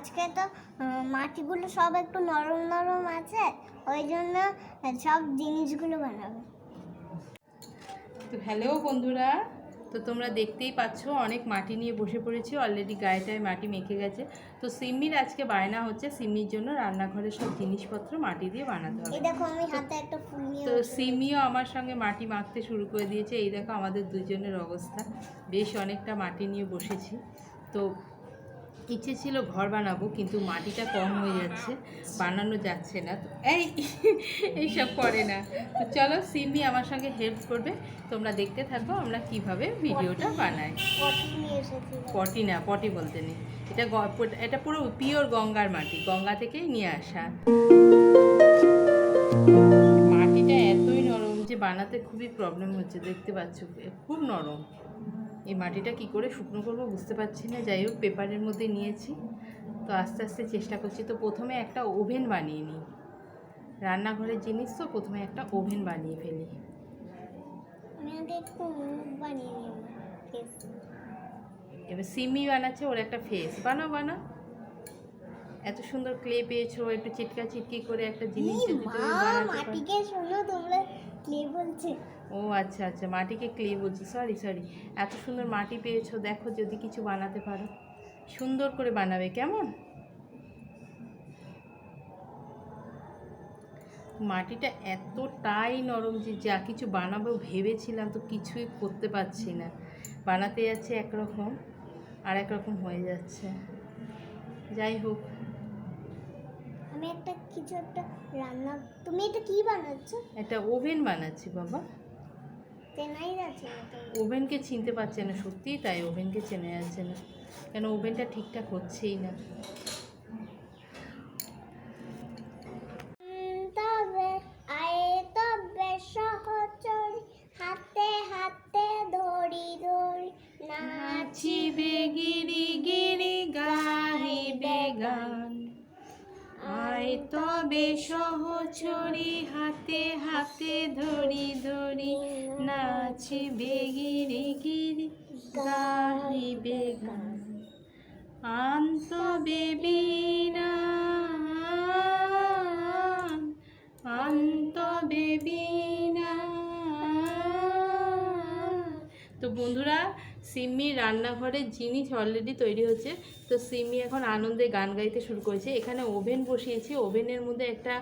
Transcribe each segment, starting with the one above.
আজকে তো মাটিগুলো সব একটু নরম নরম আছে ওই জন্য সব জিনিসগুলো বানাবে। তো হ্যালো বন্ধুরা তো তোমরা দেখতেই পাচ্ছ অনেক মাটি নিয়ে বসে পড়েছি অলরেডি গায়েটায় মাটি মেখে গেছে। তো সিম্মির আজকে বায়না হচ্ছে সিম্মির জন্য রান্নাঘরের সব জিনিসপত্র মাটি দিয়ে বানাতে হবে। তো সিমিও আমার সঙ্গে মাটি মাখতে শুরু করে দিয়েছে এই দেখো আমাদের দুজনের অবস্থা বেশ অনেকটা মাটি নিয়ে বসেছি। তো ইচ্ছে ছিল ঘর বানাবো কিন্তু মাটিটা কম হয়ে যাচ্ছে বানানো যাচ্ছে না। তো এই এইসব করে না। তো চলো সিমি আমার সঙ্গে হেল্প করবে। তোমরা দেখতে থাকব আমরা কীভাবে ভিডিওটা বানাই। পটি না পটি বলতে নেই। এটা এটা পুরো পিওর গঙ্গার মাটি গঙ্গা থেকেই নিয়ে আসা। মাটিটা এতই নরম যে বানাতে খুবই প্রবলেম হচ্ছে দেখতে পাচ্ছ খুব নরম। এই মাটিটা কি করে শুকনো করব বুঝতে পারছি না। যাই হোক পেপারের মধ্যে নিয়েছি। তো আস্তে আস্তে চেষ্টা করছি। তো প্রথমে একটা ওভেন বানিয়ে নিই। রান্নাঘরের জিনিস তো প্রথমে একটা ওভেন বানিয়ে ফেলি। এবার সিমি বানাচ্ছে ওর একটা ফেস বানাও বানাও। এত সুন্দর ক্লে পেয়েছ একটু চিটকা চিটকি করে একটা জিনিস বানাতে পারো। মাটিকে শোনো তোমরা কে বলছে। ও আচ্ছা আচ্ছা মাটিকে ক্লে বলছি সরি সরি এত সুন্দর মাটি পেয়েছ দেখো যদি কিছু বানাতে পারো। সুন্দর করে বানাবে কেমন? মাটিটা এতটাই নরম যে যা কিছু বানাবো ভেবেছিলাম তো কিছুই করতে পারছি না। বানাতে যাচ্ছে একরকম আর একরকম হয়ে যাচ্ছে। যাই হোক। আমি একটা কিছু একটা রান্না তুমি এটা কি বানাচ্ছো? এটা ওভেন বানাচ্ছি বাবা। চেনাই যাচ্ছে না ওভেনকে চিনতে পারছে না সত্যিই তাই ওভেনকে চেনে যাচ্ছে না। কেন ওভেনটা ঠিকঠাক হচ্ছেই না। তবে সহচরি হাতে হাতে ধরি ধরি নাচি গিরি গিরি গাহিবে গান। আন্ত বেবিনা তো বন্ধুরা সিম্মি রান্নাঘরের জিনিস অলরেডি তৈরি হচ্ছে। তো সিম্মি এখন আনন্দে গান গাইতে শুরু করেছে। এখানে ওভেন বসিয়েছি। ওভেনের মধ্যে একটা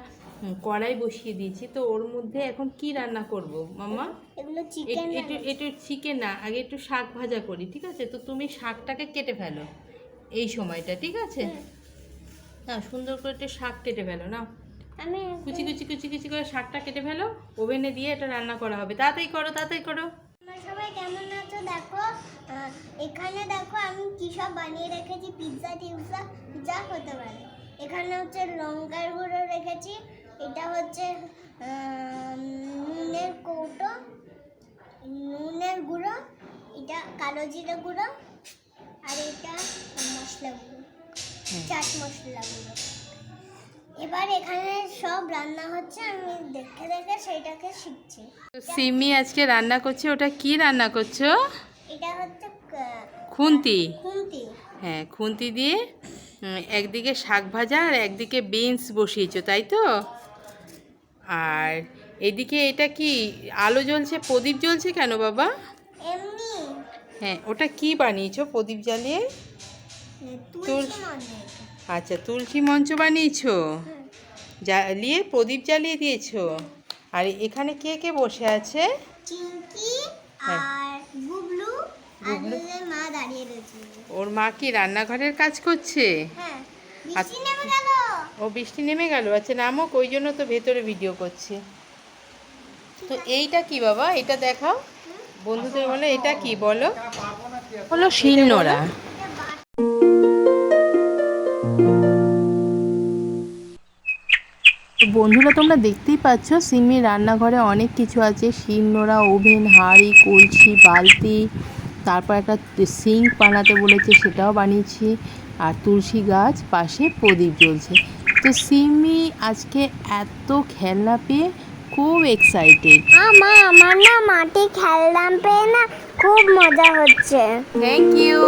কড়াই বসিয়ে দিয়েছি। তো ওর মধ্যে এখন কি রান্না করব মামা একটু একটু চিকেন না আগে একটু শাক ভাজা করি ঠিক আছে? তো তুমি শাকটাকে কেটে ফেলো এই সময়টা ঠিক আছে? না সুন্দর করে একটু শাক কেটে ফেলো না আমি কুচি কুচি কুচি কুচি করে শাকটা কেটে ফেলো। ওভেনে দিয়ে এটা রান্না করা হবে। তাড়াতাড়ি করো তাড়াতাড়ি করো। সবাই কেমন আছো দেখো? এখানে দেখো আমি কি সব বানিয়ে রেখেছি পিৎজা টিৎজা যা হতে পারে। এখানে হচ্ছে লঙ্কার গুঁড়ো রেখেছি এটা হচ্ছে নুনের কৌটো নুনের গুঁড়ো এটা কালো জিরে গুঁড়ো আর এটা মশলা গুঁড়ো চাট মশলা গুঁড়ো। এবার এখানে সব রান্না হচ্ছে আমি দেখে দেখে সেটাকে শিখছি। সিমি আজকে রান্না করছে ওটা কি রান্না করছ? এটা হচ্ছে খুন্তি। খুন্তি। হ্যাঁ খুন্তি দিয়ে একদিকে শাক ভাজা আর একদিকে বিনস বসিয়েছো তাই তো? আর এদিকে এটা কি আলো জ্বলছে প্রদীপ জ্বলছে কেন বাবা? এমনি। হ্যাঁ ওটা কি বানিয়েছো প্রদীপ জ্বালিয়ে? তুলসী মনে আচ্ছা তুলসী মঞ্চ বানিয়েছো? জ্বালিয়ে প্রদীপ জ্বালিয়ে দিয়েছ। আর এখানে কে কে বসে আছে? হ্যাঁ। আর গুবলু আর গুবলু। ওদের মা দাঁড়িয়ে রয়েছে। ওর মা কি রান্নাঘরের কাজ করছে? হ্যাঁ আচ্ছা। বৃষ্টি নেমে গেল। ও বৃষ্টি নেমে গেল। আচ্ছা নামক ওই জন্য তো ভেতরে ভিডিও করছে। তো এইটা কি বাবা? এটা দেখাও। বন্ধুদের বলে এটা কি বলো? হলো শিলনোড়া। বন্ধুরা তোমরা দেখতেই পাচ্ছ সিমির রান্নাঘরে অনেক কিছু আছে। শিলনোড়া ওভেন হাঁড়ি কলসি বালতি তারপর একটা সিঙ্ক বানাতে বলেছে সেটাও বানিয়েছি। আর তুলসী গাছ পাশে প্রদীপ জ্বলছে। তো সিমি আজকে এত খেলনা পেয়ে খুব এক্সাইটেড মা আমার না মাটি খেললাম পেয়ে না খুব মজা হচ্ছে। Thank you